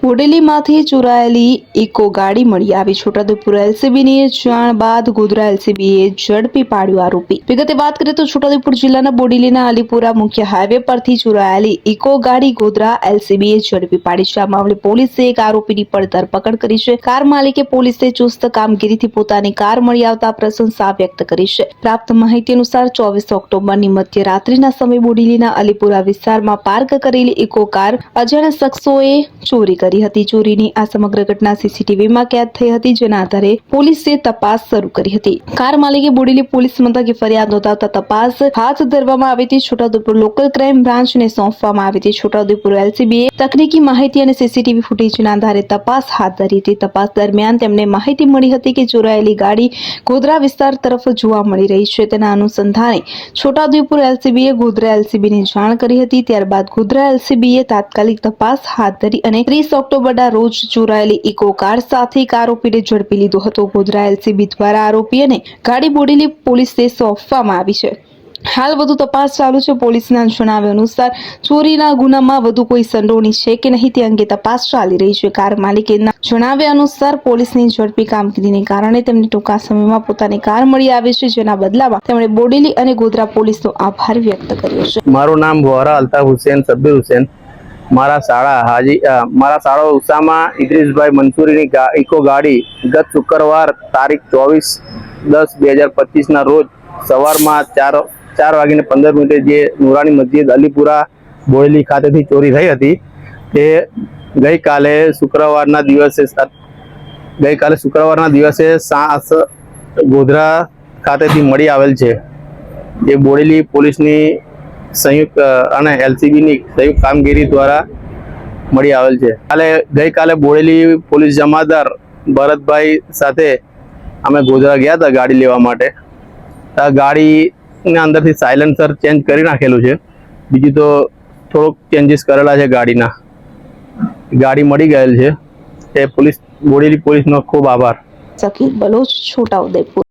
બોડેલીમાંથી ચોરાયેલી eco ગાડી મળી આવી. છોટાઉદેપુર એલસીબીની જાણ બાદ ગોધરા એલસીબીએ ઝડપી પાડ્યો આરોપી. વિગતે વાત કરીએ તો છોટાઉદેપુર જિલ્લાના બોડેલીના અલીપુરા મુખ્ય હાઈવે પરથી ચોરાયેલી ઇકો ગાડી ગોધરા એલસીબીએ ઝડપી પાડી છે. આ મામલે પોલીસે એક આરોપીની પણ ધરપકડ કરી છે. કાર માલિકે પોલીસે ચુસ્ત કામગીરીથી પોતાની કાર મળી આવતા પ્રશંસા વ્યક્ત કરી છે. પ્રાપ્ત માહિતી અનુસાર ચોવીસ ઓક્ટોબરની મધ્યરાત્રિના સમયે બોડેલીના અલીપુરા વિસ્તારમાં પાર્ક કરેલી ઇકો કાર અજાણ્યા શખ્સોએ ચોરી કરી હતી. ચોરીની આ સમગ્ર ઘટના સીસીટીવીમાં કેદ થઈ હતી, જેના આધારે પોલીસે તપાસ શરૂ કરી હતી. કાર માલિકે બોડેલી પોલીસ મથકે ફરિયાદ નોંધાવતા તપાસ હાથ ધરવામાં આવી હતી. છોટાઉદેપુર લોકલ ક્રાઇમ બ્રાન્ચને સોંપવામાં આવી હતી. છોટાઉદેપુર એલસીબીએ તકનીકી માહિતી અને સીસીટીવી ફૂટેજના આધારે તપાસ હાથ ધરી હતી. તપાસ દરમિયાન તેમને માહિતી મળી હતી કે ચોરાયેલી ગાડી ગોધરા વિસ્તાર તરફ જોવા મળી રહી છે. તેના અનુસંધાને છોટાઉદેપુર એલસીબીએ ગોધરા એલસીબીને જાણ કરી હતી. ત્યારબાદ ગોધરા એલસીબીએ તાત્કાલિક તપાસ હાથ ધરી અને ત્રીસ ઓક્ટોબરના રોજ ચોરાયેલી ઇકો કાર સાથે એક આરોપીને ઝડપી લીધો હતો. ગોધરા એલસીબી દ્વારા આરોપીને ગાડી બોડીલી પોલીસને સોંપવામાં આવી છે. હાલ વધુ તપાસ ચાલુ છે. પોલીસના જણાવ્યા અનુસાર, ચોરીના ગુનામાં વધુ કોઈ સંડોવણી છે કે નહીં તે અંગે તપાસ ચાલી રહી છે. કાર માલિકના જણાવ્યા અનુસાર, પોલીસની ઝડપી કામગીરીને કારણે તેમને ટૂંકા સમયમાં પોતાની કાર મળી આવે છે, જેના બદલામાં તેમણે બોડેલી અને ગોધરા પોલીસનો આભાર વ્યક્ત કર્યો છે. મારું નામ વોરા અલ્તાફ હુસેન, સબ્બીર હુસેન. મારા શાળા હાજી મારા શાળા ઉષામાં ઇદ્રીશભાઈ મંસૂરીની ઇકો ગાડી ગત શુક્રવાર તારીખ ચોવીસ દસ બે હજાર પચીસના રોજ સવારમાં ચાર ચાર વાગીને પંદર મિનિટે જે નુરાણી મસ્જિદ અલીપુરા બોયલી ખાતેથી ચોરી થઈ હતી, તે ગઈકાલે શુક્રવારના દિવસે ગઈકાલે શુક્રવારના દિવસે સાસ ગોધરા ખાતેથી મળી આવેલ છે. જે બોડેલી પોલીસની સંયુક્ત અને એલસીબીની સંયુક્ત કામગીરી દ્વારા મળી આવેલ છે. કાલે, ગઈકાલે બોડેલી પોલીસ જમાદાર ભરતભાઈ સાથે અમે ગોધરા ગયા હતા ગાડી લેવા માટે. આ ગાડીના અંદરથી સાયલેન્સર ચેન્જ કરી નાખેલું છે. બીજું તો થોડોક ચેન્જીસ કરેલા છે ગાડીના. ગાડી મળી ગયેલ છે. એ પોલીસ, બોડેલી પોલીસનો ખૂબ આભાર. બલોચ છોટાઉદેપુર